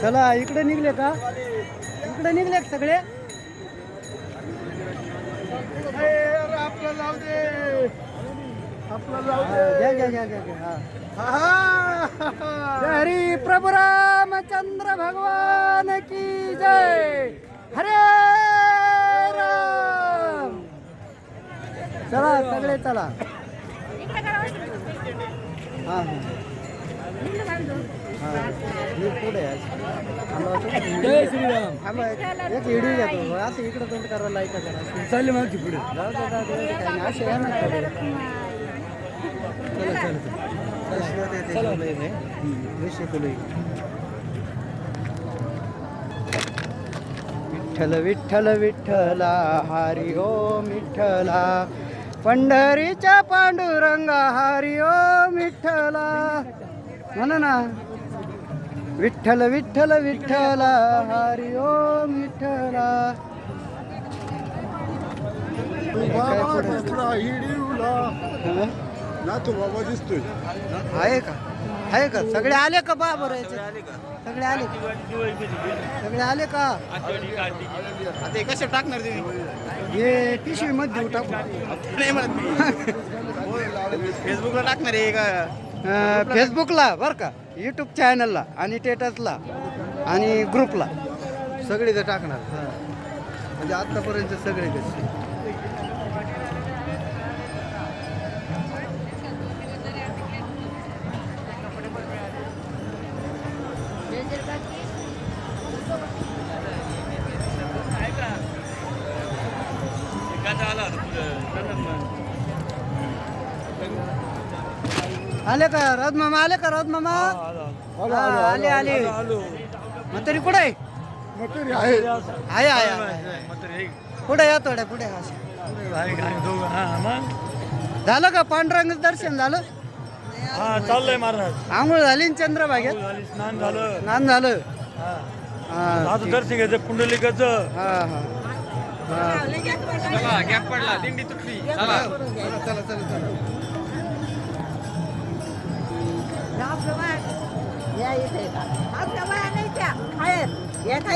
चला इकडे निघले का? इकडे निघले सगळे? आपलं जाऊ दे. आपलं जाऊ घ्या घ्या घ्या घ्या घ्या. हा. दे जय हरी प्रभु रामचंद्र भगवान की जय. हरे चला सगळे चला. हा हा. हा मी पुढे एक व्हिडिओ घेतो असं इकडं तोंड करायला ऐका जरा चालले पुढे. नाही. असे या ना. चला चला. विठ्ठल विठ्ठल विठ्ठला. हरी ओम विठ्ठला पंढरीच्या पांडुरंगा हरी ओम विठ्ठला. म्हणा ना. विठ्ठल विठ्ठल विठ्ठला हरी ओम विठ्ठला? ना तू बाबा दिसतोय. आहे का? आहे का? सगळे आले का बा बरं? सगळे आले का? सगळे आले का? आता कसे टाकणार तुम्ही हे पिशवी मध्ये टाकू. नाही म्हणत मी. फेसबुकला टाकणार आहे का? फेसबुकला बरं का? यूट्यूब चॅनलला आणि स्टेटसला आणि ग्रुपला सगळे ते टाकणार. म्हणजे आतापर्यंत सगळे कसे? आले का? राज मामा आले का? राज मामा? हा, आले आले मग तरी कुठे आहे? आहे. आहे आहे, पुढे या थोड्या पुढे असे. झालं का? पांडुरंग दर्शन झालं? हा चाललंय महाराज. आंघोळ झाली ना चंद्रभागेत? झाली स्नान झालं. स्नान झालं. हा. आता. दर्शन घ्यायचं पुंडलिकाचं हा हा. चला गॅप पडला दिंडी तुटली चला. चला चला या इथे आपल्या बाया नाही त्या. आहेत येता